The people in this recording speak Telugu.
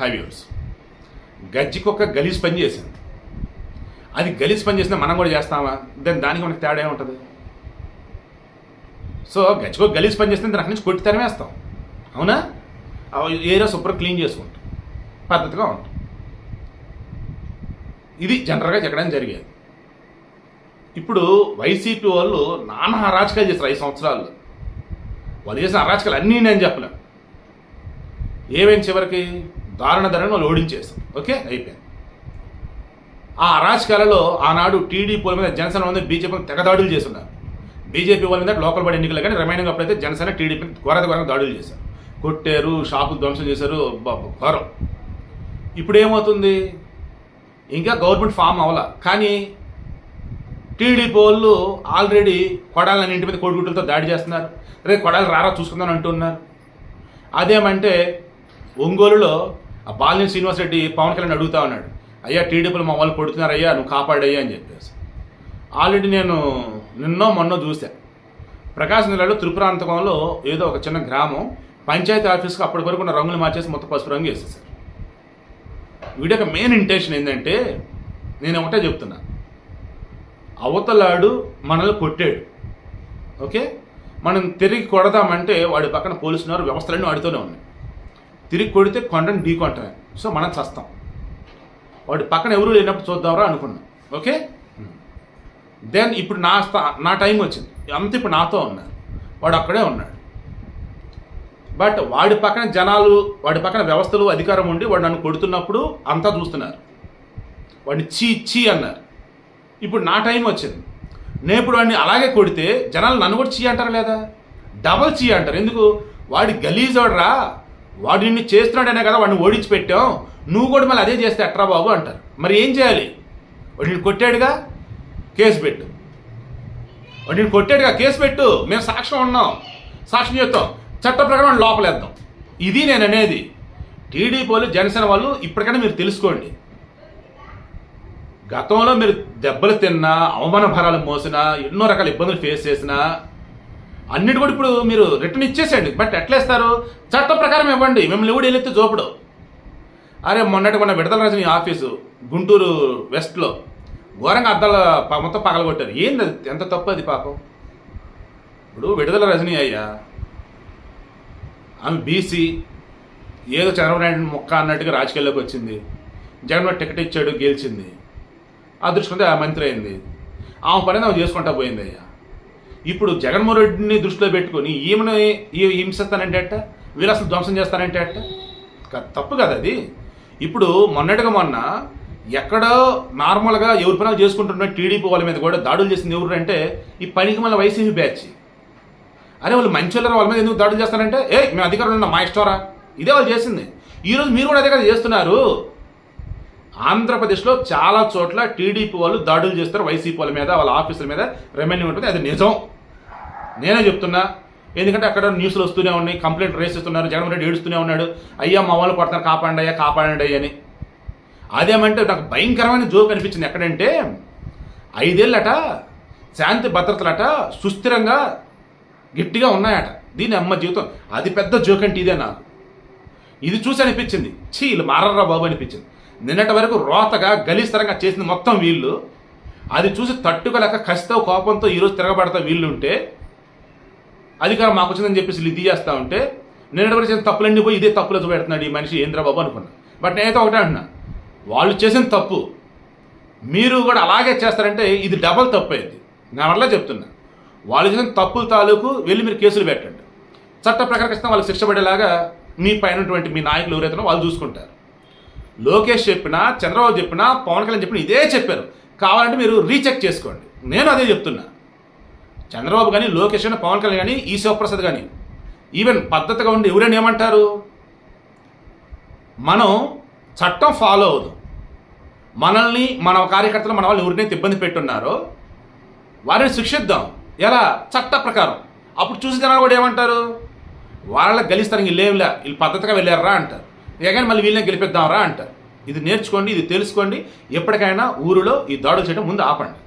హైవ్యూర్స్ గజ్జికొక్క గలీజ్ పని చేసింది. అది గలీజ్ పని చేసినా మనం కూడా చేస్తామా? దాని దానికి మనకి తేడా ఉంటుంది సో గజ్జికొక్క గలీజ్ పని చేస్తే దాని అక్కడి నుంచి కొట్టి తరిమేస్తాం అవునా? ఆ ఏరియా సూపర్ క్లీన్ చేసుకుంటాం. పద్ధతిగా ఉంటాం. ఇది జనరల్గా జరగడం జరిగేది. ఇప్పుడు వైసీపీ వాళ్ళు నానా అరాచకాలు చేస్తారు ఐదు సంవత్సరాలు వాళ్ళు చేసిన అరాచకాలు అన్నీ నేను చెప్పలేను. ఏమేమి చివరికి? దారుణ ధరను వాళ్ళు ఓడించేసాం ఓకే? అయిపోయింది. ఆ అరాచకాలలో ఆనాడు టీడీపీ మీద జనసేన వాళ్ళ మీద బీజేపీ తెగదాడులు చేస్తున్నారు. బీజేపీ వాళ్ళ మీద లోకల్ బడి ఎన్నికలు కానీ రిమైనింగ్ అప్పుడైతే జనసేన టీడీపీ ఘోర ఘోరంగా దాడులు చేశారు. కొట్టారు షాపులు ధ్వంసం చేశారు ఘోరం. ఇప్పుడు ఏమవుతుంది ఇంకా గవర్నమెంట్ ఫామ్ అవ్వాల. కానీ టీడీపీ వాళ్ళు ఆల్రెడీ కొడాలని ఇంటి మీద కోడిగుడ్లతో దాడి చేస్తున్నారు. రేపు కొడాలి రారా చూసుకుందాం అంటున్నారు. అదేమంటే ఒంగోలులో ఆ బాలినేని శ్రీనివాసరెడ్డి పవన్ కళ్యాణ్ అడుగుతా ఉన్నాడు అయ్యా టీడీపీలు మా వాళ్ళు కొడుతున్నారు అయ్యా నువ్వు కాపాడయ్యా అని చెప్పేసి. ఆల్రెడీ నేను నిన్నో మొన్నో చూశా. ప్రకాశం జిల్లాలో త్రిపురాంతకంలో ఏదో ఒక చిన్న గ్రామం పంచాయతీ ఆఫీస్కి అప్పటి వరకు ఉన్న రంగులు మార్చేసి మొత్తం పసుపు రంగు వేసేసారు వీడి యొక్క మెయిన్ ఇంటెన్షన్ ఏంటంటే నేను ఒకటే చెప్తున్నా. అవతలాడు మనల్ని కొట్టాడు. ఓకే? మనం తిరిగి కొడదామంటే వాడి పక్కన పోలీసున్నారు వ్యవస్థలన్నీ వాడితోనే ఉన్నాయి. తిరిగి కొడితే కొండని ఢీ కొంటమే సో మనం చస్తాం. వాడి పక్కన ఎవరు లేనప్పుడు చూద్దాంరా అనుకున్నాం. ఓకే? దెన్ ఇప్పుడు నా నా టైం వచ్చింది. అంత ఇప్పుడు నాతో ఉన్నారు వాడు అక్కడే ఉన్నాడు. బట్ వాడి పక్కన జనాలు వాడి పక్కన వ్యవస్థలు అధికారం ఉండి వాడు నన్ను కొడుతున్నప్పుడు అంతా చూస్తున్నారు. వాడిని చీ చీ అన్నారు. ఇప్పుడు నా టైం వచ్చింది. నేను ఇప్పుడు వాడిని అలాగే కొడితే జనాలు నన్ను కూడా చీ అంటారు లేదా? డబల్ చీ అంటారు. ఎందుకు? వాడి గలీజోడ్రా. వాడు నిన్ను చేస్తున్నాడనే కదా వాడిని ఓడించి పెట్టాం నువ్వు కూడా మళ్ళీ అదే చేస్తే ఎట్రా బాబు అంటారు. మరి ఏం చేయాలి? వాడు నిన్ను కొట్టాడుగా? కేసు పెట్టు. వాడు నిన్ను కొట్టాడుగా? కేసు పెట్టు. మేము సాక్ష్యం ఉన్నాం. సాక్ష్యం చెప్తాం. చట్ట ప్రకారం లోపలేద్దాం. ఇది నేను అనేది టీడీపీ వాళ్ళు జనసేన వాళ్ళు ఇప్పటికైనా మీరు తెలుసుకోండి. గతంలో మీరు దెబ్బలు తిన్నా అవమాన భారాలు మోసినా ఎన్నో రకాల ఇబ్బందులు ఫేస్ చేసినా అన్నిటి కూడా ఇప్పుడు మీరు రిటర్న్ ఇచ్చేసేయండి. బట్ ఎట్లా ఇస్తారు చట్టం ప్రకారం ఇవ్వండి. మిమ్మల్ని ఎవడు వెళ్ళెత్తి చూపడు. అరే మొన్నటి మొన్న విడతల రాసిన ఆఫీసు గుంటూరు వెస్ట్లో. ఘోరంగా అద్దాల మొత్తం పగలగొట్టారు. ఏంది అది? ఎంత తప్పు అది పాపం? ఇప్పుడు విడుదల రజనీ అయ్యా. ఆమె బీసీ ఏదో చంద్రబాబు నాయుడు మొక్క అన్నట్టుగా రాజకీయాల్లోకి వచ్చింది. జగన్మోహన్ టికెట్ ఇచ్చాడు గెలిచింది. అదృష్టంతో ఆ మంత్రి అయింది. ఆమె పని ఆమె చేసుకుంటా పోయింది అయ్యా. ఇప్పుడు జగన్మోహన్ రెడ్డిని దృష్టిలో పెట్టుకొని ఈమెను హింసిస్తానంటే అట్ట? వీళ్ళు అసలు ధ్వంసం చేస్తానంటే అట్ట? తప్పు కదా అది. ఇప్పుడు మొన్నటిగా మొన్న ఎక్కడో నార్మల్గా ఎవరి పనులు చేసుకుంటున్న టీడీపీ వాళ్ళ మీద కూడా దాడులు చేసింది ఎవరు అంటే ఈ పనికి మళ్ళీ వైసీపీ బ్యాచ్. అరే వాళ్ళు మంచి వాళ్ళ మీద ఎందుకు దాడులు చేస్తారంటే ఏ మేము అధికారంలో ఉన్నాం మా ఇష్టంరా? ఇదే వాళ్ళు చేసింది. ఈరోజు మీరు కూడా అదే కదా చేస్తున్నారు. ఆంధ్రప్రదేశ్లో చాలా చోట్ల టీడీపీ వాళ్ళు దాడులు చేస్తారు వైసీపీ వాళ్ళ మీద వాళ్ళ ఆఫీసుల మీద. రెవెన్యూ ఉంటుంది అది నిజం. నేనే చెప్తున్నా ఎందుకంటే అక్కడ న్యూస్లు వస్తూనే ఉన్నాయి కంప్లైంట్ రేస్ చేస్తున్నారు జగన్మోహన్ రెడ్డి ఏడుస్తూనే ఉన్నాడు. అయ్యా మా వాళ్ళు కొడతారు కాపాడండి అయ్యా కాపాడండి అయ్యా అని. అదేమంటే నాకు భయంకరమైన జోక్ అనిపించింది. ఎక్కడంటే ఐదేళ్ళట శాంతి భద్రతలట సుస్థిరంగా గట్టిగా ఉన్నాయట. దీని అమ్మ జీవితం. అది పెద్ద జోక్ అంటే ఇదే నాకు. ఇది చూసి అనిపించింది. ఛీ వీళ్ళు మారర్రా బాబు అనిపించింది. నిన్నటి వరకు రోతగా గలీస్తరంగా చేసింది మొత్తం వీళ్ళు. అది చూసి తట్టుకోలేక కసితో కోపంతో ఈరోజు తిరగబడతా వీళ్ళు ఉంటే అధికారం మాకు వచ్చిందని చెప్పేసి ఇది చేస్తూ ఉంటే నిన్నటి వరకు చేసిన తప్పులన్నీ పోయి ఇదే తప్పులు పెడుతున్నాడు ఈ మనిషి ఏంద్రా బాబు అనుకున్నా. బట్ నేనైతే ఒకటే అంటున్నా వాళ్ళు చేసిన తప్పు మీరు కూడా అలాగే చేస్తారంటే ఇది డబల్ తప్పు అయింది నా వల్ల చెప్తున్నా. వాళ్ళు చేసిన తప్పుల తాలూకు వెళ్ళి మీరు కేసులు పెట్టండి. చట్ట ప్రకారం ఖచ్చితంగా వాళ్ళకి శిక్ష పడేలాగా మీ పైన ఉన్నటువంటి మీ నాయకులు ఎవరైతే వాళ్ళు చూసుకుంటారు. లోకేష్ చెప్పినా చంద్రబాబు చెప్పినా పవన్ కళ్యాణ్ చెప్పినా ఇదే చెప్పారు. కావాలంటే మీరు రీచెక్ చేసుకోండి. నేను అదే చెప్తున్నా. చంద్రబాబు కానీ లోకేష్ కానీ పవన్ కళ్యాణ్ కానీ ఈ కానీ ఈవెన్ పద్ధతిగా ఉండి ఎవరైనా ఏమంటారు? మనం చట్టం ఫాలో అవదు మనల్ని మన కార్యకర్తలు మన వాళ్ళు ఎవరినైతే ఇబ్బంది పెట్టున్నారో వారిని శిక్షిద్దాం. ఎలా? చట్ట ప్రకారం. అప్పుడు చూసి జనాలు కూడా ఏమంటారు? వాళ్ళకి గెలిస్తారు వీళ్ళు వీళ్ళు పద్ధతిగా వెళ్ళారా అంటారు. ఎగని మళ్ళీ వీళ్ళని గెలిపిద్దాంరా అంటారు. ఇది నేర్చుకోండి ఇది తెలుసుకోండి. ఎప్పటికైనా ఊరిలో ఈ దాడులు చేయడం ముందు ఆపండి.